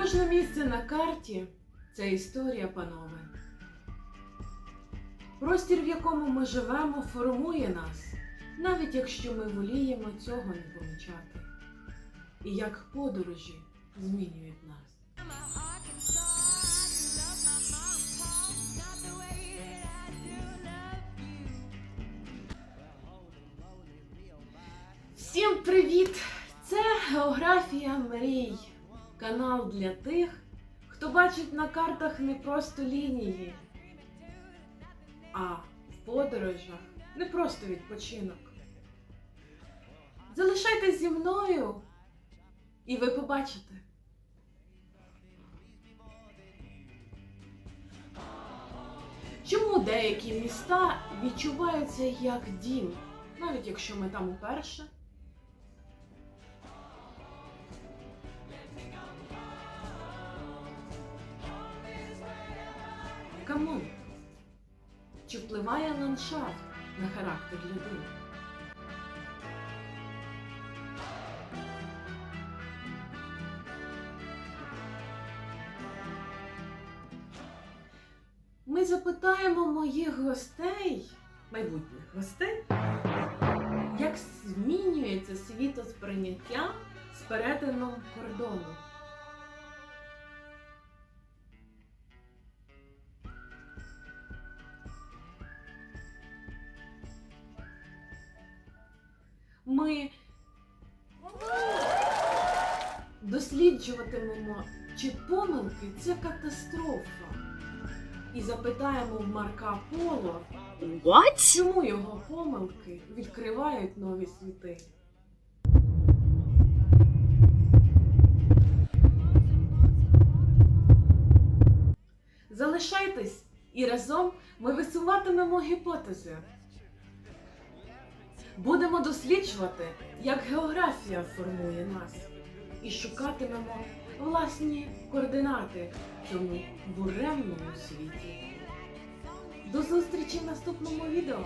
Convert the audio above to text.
Кожне місце на карті це історія, панове. Простір, в якому ми живемо, формує нас, навіть якщо ми воліємо цього не помічати. І як подорожі змінюють нас. Всім привіт! Це Географія мрій. Канал для тих, хто бачить на картах не просто лінії, а в подорожах не просто відпочинок. Залишайтесь зі мною, і ви побачите. Чому деякі міста відчуваються як дім, навіть якщо ми там уперше? Камон. Чи впливає ландшафт на характер людини? Ми запитаємо моїх гостей, майбутніх гостей, як змінюється світосприйняття з перетином кордону. Ми досліджуватимемо, чи помилки це катастрофа. І запитаємо в Марка Поло, What? чому його помилки відкривають нові світи. Залишайтесь і разом ми висуватимемо гіпотези. Будемо досліджувати, як географія формує нас, і шукатимемо власні координати в цьому буремному світі. До зустрічі в наступному відео!